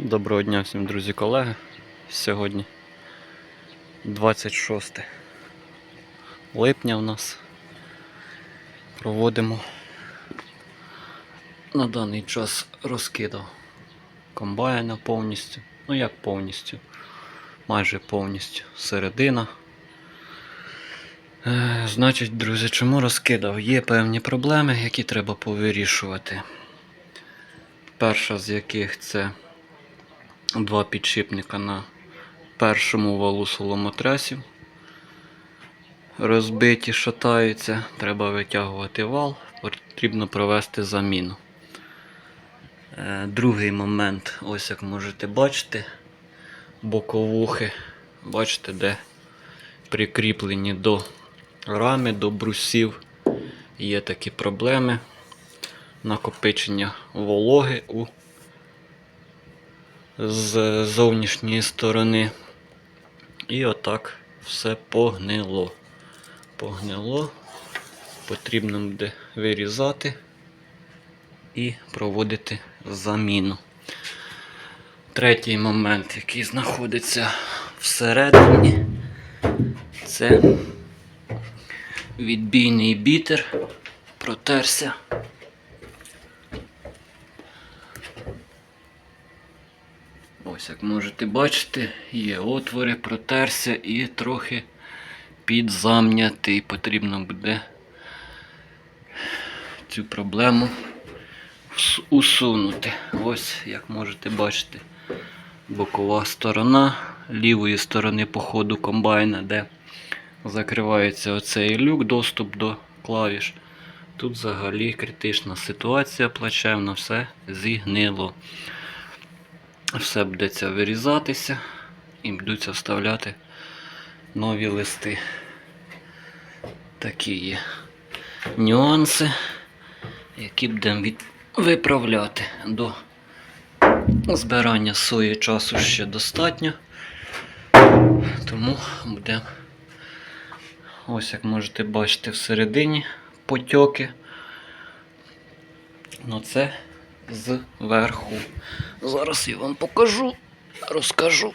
Доброго дня всім друзі колеги. Сьогодні 26 липня у нас проводимо на даний час розкидав комбайна повністю. Ну як повністю? Майже повністю середина. Е, значить, друзі, чому розкидав? Є певні проблеми, які треба повирішувати. Перша з яких це два підшипника на першому валу соломотресів. Розбиті, шатаються, треба витягувати вал, потрібно провести заміну. Е, Другий момент, ось як можете бачити, боковухи, бачите, де прикріплені до рами, до брусів. Є такі проблеми накопичення вологи у з зовнішньої сторони. І отак все погнило. Погнило. Потрібно буде вирізати і проводити заміну. Третій момент, який знаходиться всередині, це відбійний бітер, протерся. Ось як можете бачити, є отвори, протерся і трохи підзам'ятий. Потрібно буде цю проблему усунути. Ось як можете бачити, бокова сторона лівої сторони по ходу комбайна, де закривається оцей люк, доступ до клавіш. Тут взагалі критична ситуація, плачевно, все зігнило все будеться вирізатися і будуться вставляти нові листи. Такі є нюанси, які будемо від... виправляти до збирання сої часу ще достатньо. Тому будемо, ось як можете бачити, всередині потьоки. Ну це зверху. Зараз я вам покажу, розкажу.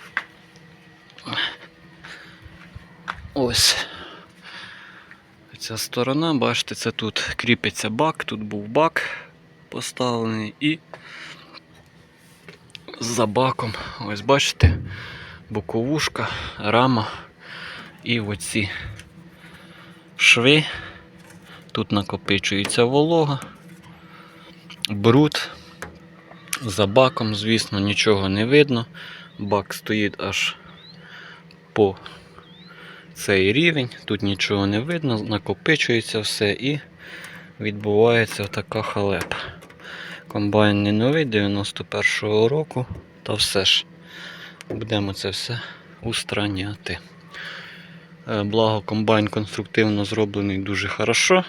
Ось. Ця сторона, бачите, це тут кріпиться бак, тут був бак поставлений і за баком, ось бачите, боковушка, рама і оці шви. Тут накопичується волога, бруд. За баком, звісно, нічого не видно. Бак стоїть аж по цей рівень, тут нічого не видно, накопичується все і відбувається така халепа. Комбайн не новий 91-го року, та все ж будемо це все устраняти. Е, Благо комбайн конструктивно зроблений дуже хорошо.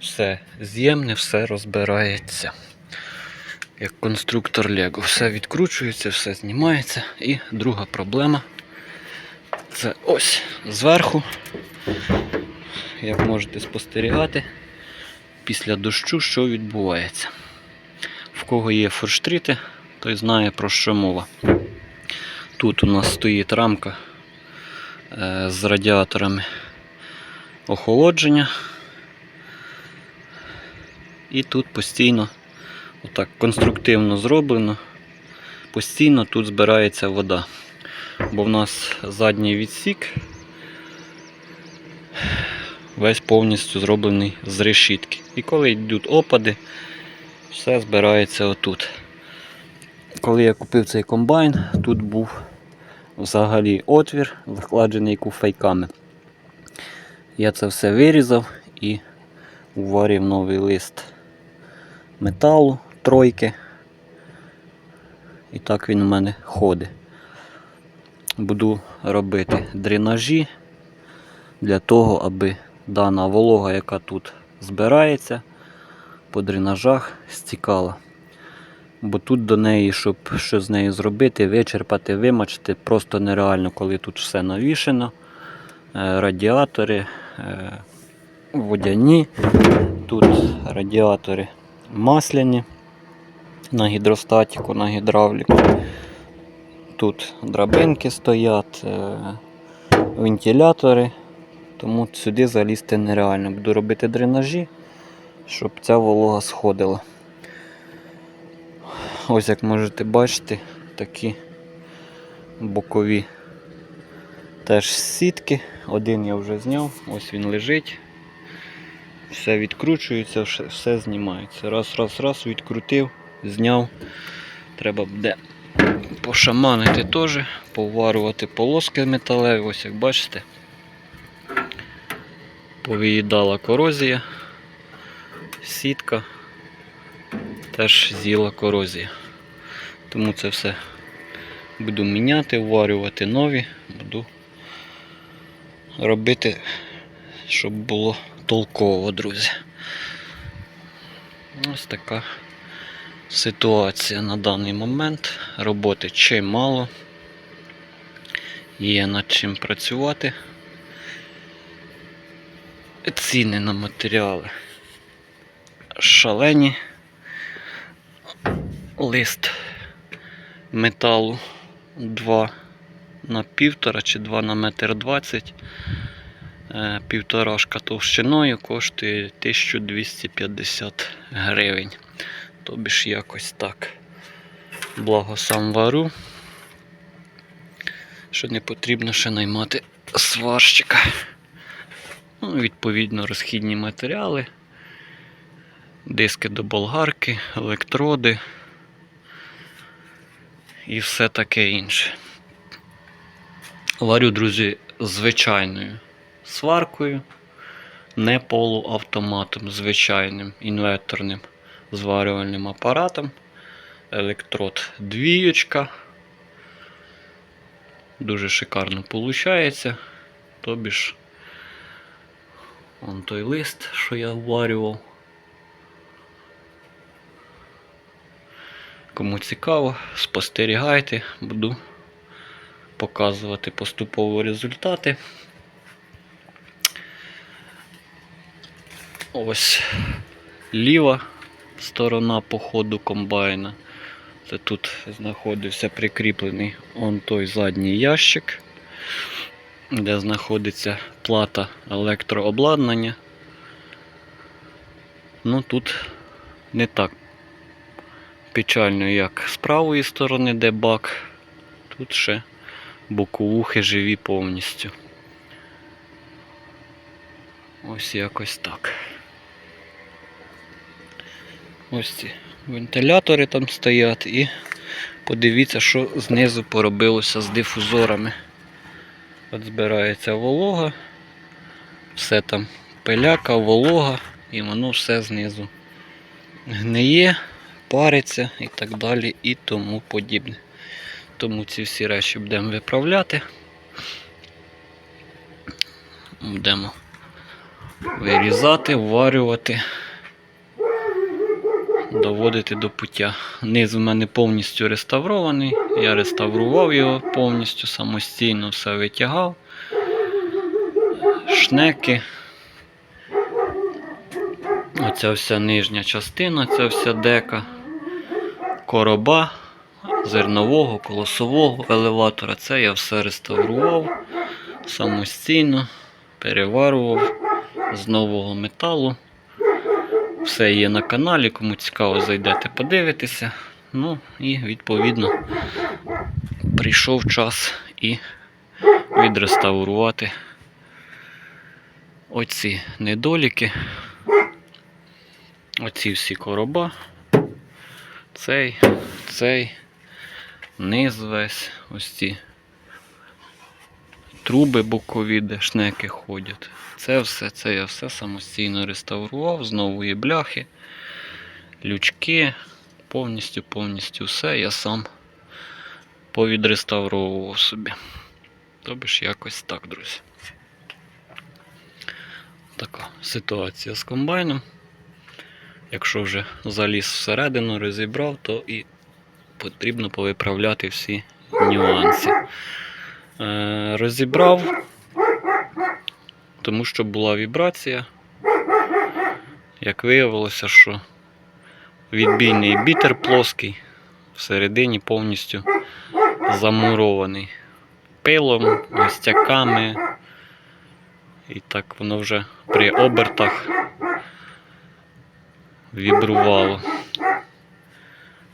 Все з'ємне, все розбирається як конструктор Лего. Все відкручується, все знімається. І друга проблема це ось зверху, як можете спостерігати, після дощу, що відбувається. В кого є форштріти, той знає про що мова. Тут у нас стоїть рамка е, з радіаторами охолодження. І тут постійно Отак конструктивно зроблено. Постійно тут збирається вода. Бо в нас задній відсік весь повністю зроблений з решітки. І коли йдуть опади, все збирається отут. Коли я купив цей комбайн, тут був взагалі отвір, закладений куфайками. Я це все вирізав і уварив новий лист металу тройки. І так він у мене ходить. Буду робити дренажі для того, аби дана волога, яка тут збирається, по дренажах стікала. Бо тут до неї, щоб що з нею зробити, вичерпати, вимочити, просто нереально, коли тут все навішено. Е, Радіатори е, водяні, тут радіатори масляні. На гідростатіку, на гідравліку. Тут драбинки стоять, е, вентилятори, тому сюди залізти нереально. Буду робити дренажі, щоб ця волога сходила. Ось як можете бачити, такі бокові теж сітки. Один я вже зняв, ось він лежить. Все відкручується, все, знімається. Раз, раз, раз, відкрутив, зняв. Треба буде пошаманити теж, поварувати полоски металеві, ось як бачите. Повиїдала корозія, сітка теж з'їла корозія. Тому це все буду міняти, вварювати нові, буду робити, щоб було толково, друзі. Ось така ситуація на даний момент. Роботи чимало. Є над чим працювати. Ціни на матеріали шалені. Лист металу 2 на півтора чи 2 на метр 20. Е, Півторашка товщиною коштує 1250 гривень. Тобі ж якось так. Благо сам вару. Що не потрібно ще наймати сварщика. Ну, відповідно, розхідні матеріали, диски до болгарки, електроди і все таке інше. Варю, друзі, звичайною сваркою, не полуавтоматом, звичайним інверторним зварювальним апаратом. Електрод двієчка. Дуже шикарно виходить. Тобі ж он той лист, що я вварював. Кому цікаво, спостерігайте, буду показувати поступово результати. Ось ліва сторона по ходу комбайна. Це тут знаходився прикріплений он той задній ящик, де знаходиться плата електрообладнання. Ну тут не так печально, як з правої сторони, де бак. Тут ще боковухи живі повністю. Ось якось так. Ось ці вентилятори там стоять і подивіться, що знизу поробилося з дифузорами. От збирається волога, все там пиляка, волога, і воно все знизу гниє, париться і так далі і тому подібне. Тому ці всі речі будемо виправляти. Будемо вирізати, вварювати, доводити до пуття. Низ у мене повністю реставрований. Я реставрував його повністю самостійно, все витягав. Шнеки. Оця вся нижня частина, ця вся дека, короба зернового, колосового елеватора. Це я все реставрував самостійно, переварував з нового металу. Все є на каналі, кому цікаво, зайдете, подивитися. Ну і відповідно прийшов час і відреставрувати оці недоліки. Оці всі короба. Цей, цей, низ весь, ось ці труби бокові, де шнеки ходять. Це все, це я все самостійно реставрував, знову є бляхи, лючки, повністю, повністю все я сам повідреставровував собі. Тобі ж якось так, друзі. Така ситуація з комбайном. Якщо вже заліз всередину, розібрав, то і потрібно повиправляти всі нюанси. Е, розібрав, тому що була вібрація. Як виявилося, що відбійний бітер плоский, всередині повністю замурований пилом, гостяками. І так воно вже при обертах вібрувало.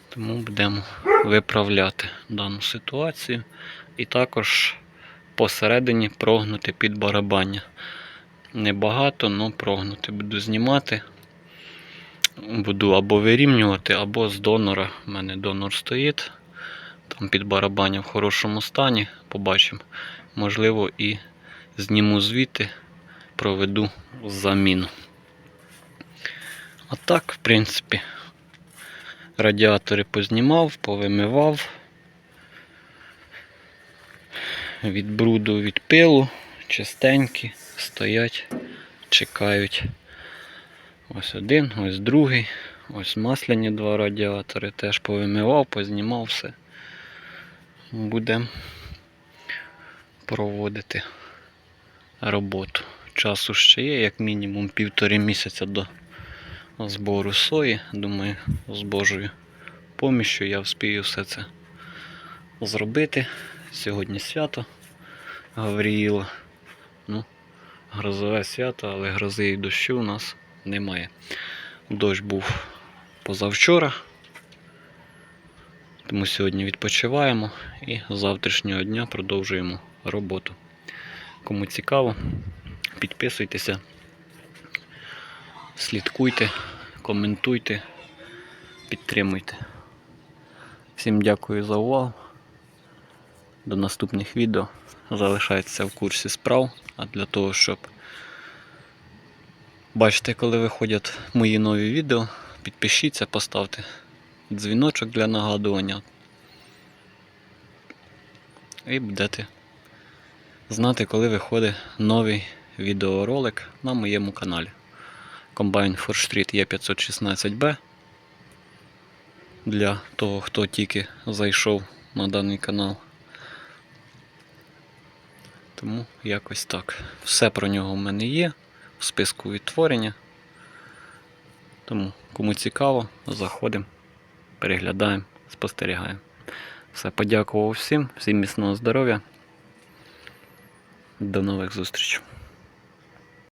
Тому будемо виправляти дану ситуацію. І також посередині прогнути під барабання. Небагато, але прогнути. Буду знімати. Буду або вирівнювати, або з донора. У мене донор стоїть. Там під барабання в хорошому стані. Побачимо. Можливо, і зніму звідти, проведу заміну. А так, в принципі, радіатори познімав, повимивав. Від бруду, від пилу, чистенькі, стоять, чекають. Ось один, ось другий, ось масляні два радіатори, теж повимивав, познімав все. Будемо проводити роботу. Часу ще є, як мінімум півтори місяця до збору сої. Думаю, з Божою поміщю я вспію все це зробити. Сьогодні свято Гавріїла. Ну, грозове свято, але грози і дощу у нас немає. Дощ був позавчора. Тому сьогодні відпочиваємо і з завтрашнього дня продовжуємо роботу. Кому цікаво, підписуйтеся, слідкуйте, коментуйте, підтримуйте. Всім дякую за увагу. До наступних відео. Залишайтеся в курсі справ, а для того, щоб бачити, коли виходять мої нові відео, підпишіться, поставте дзвіночок для нагадування. І будете знати, коли виходить новий відеоролик на моєму каналі. Комбайн Форштріт є 516B. Для того, хто тільки зайшов на даний канал. Тому якось так. Все про нього в мене є в списку відтворення. Тому, кому цікаво, заходимо, переглядаємо, спостерігаємо. Все, подякував всім, всім міцного здоров'я. До нових зустрічей.